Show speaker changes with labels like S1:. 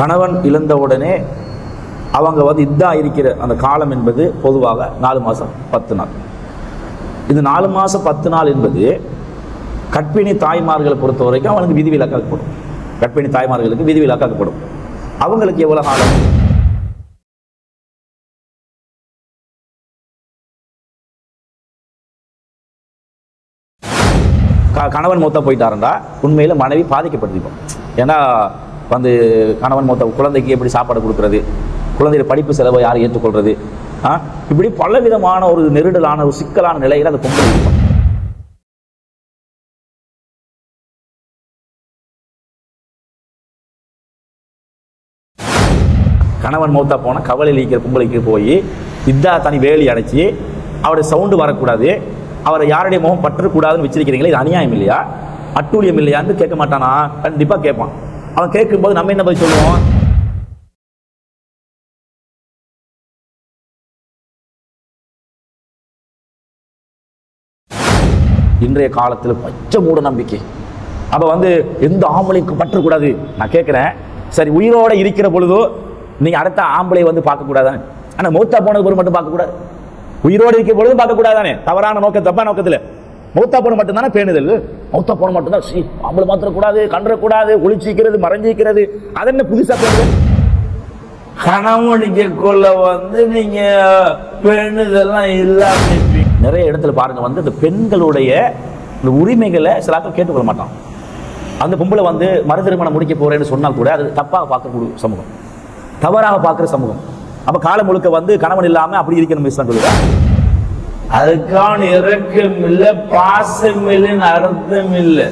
S1: கணவன் இழந்த உடனே அவங்க வந்து இதா இருக்கிற அந்த காலம் என்பது பொதுவாக நாலு மாதம் பத்து நாள். இந்த நாலு மாதம் பத்து நாள் என்பது கற்பிணி தாய்மார்களை பொறுத்த வரைக்கும் அவனுக்கு விதிவிலக்காக்கப்படும் கற்பிணி தாய்மார்களுக்கு விதிவிலக்காக்கப்படும் அவங்களுக்கு எவ்வளோ காலம்? க- கணவன் மூத்த போயிட்டாருண்டா உண்மையில் மனைவி பாதிக்கப்பட்டிருக்கும் ஏன்னா வந்து கணவன் மூத்த குழந்தைக்கு எப்படி சாப்பாடு கொடுக்கறது? குழந்தைய படிப்பு செலவை யார் ஏற்றுக்கொள்றது? ஆ? இப்படி பல விதமான ஒரு நெருடலான ஒரு சிக்கலான நிலையில் அந்த பொங்கல் இருக்கும் கணவன் மௌத்தா போனால் கவலை இருக்கிற பொம்பளைக்கு போய் இதா தனி வேலி அடைச்சி அவருடைய சவுண்டு வரக்கூடாது அவரை யாருடைய முகம் பற்றக்கூடாதுன்னு வச்சிருக்கிறீங்களே இது அநியாயம் இல்லையா? அட்டூழியம் இல்லையான்னு கேட்க மாட்டானா? கண்டிப்பாக கேட்பான். அவன் கேட்கும்போது நம்ம என்ன பதில் சொல்லுவோம்? இன்றைய காலத்தில் பச்சை மூட நம்பிக்கை. அப்போ வந்து எந்த ஆம்பளைக்கும் பற்றக்கூடாது. நான் கேட்குறேன். சரி உயிரோட இருக்கிற பொழுதோ நீங்கள் அடுத்த ஆம்பளை வந்து பார்க்கக்கூடாதானே? ஆனால் மூத்தா போனது பொருள் மட்டும் பார்க்கக்கூடாது. உயிரோடு இருக்கிற பொழுது பார்க்கக்கூடாதானே? தவறான நோக்கம் தப்பா நோக்கத்தில். மௌத்தா போன மட்டும்தானே பேணுதல்? மௌத்தா போன மட்டும்தான். சீ ஆம்பளை மாத்திரக்கூடாது கண்டக்கூடாது ஒளிச்சிக்கிறது மறைஞ்சிக்கிறது. அது என்ன புதுசாக பேணுதல்?
S2: கணவனுக்கு கொள்ள வந்து நீங்க பெண்ணுதெல்லாம் இல்லாம.
S1: நிறைய இடத்துல பாருங்க வந்து இந்த பெண்களுடைய இந்த உரிமைகளை சில ஆட்கள் கேட்டுக்கொள்ள மாட்டான் அந்த பொம்பளை வந்து மறு திருமணம் முடிக்க போறேன்னு சொன்னால் கூட அது தப்பாக பார்க்கக்கூடிய சமூகம். தவறாக பார்க்குற சமூகம். அப்ப காலம் முழுக்க வந்து கணவன் இல்லாம அப்படி இருக்கணும் இஸ்லாம் சொல்லுதா
S2: அதுக்கான இறக்கம் இல்லை பாசம் இல்லைன்னு அர்த்தம் இல்லை.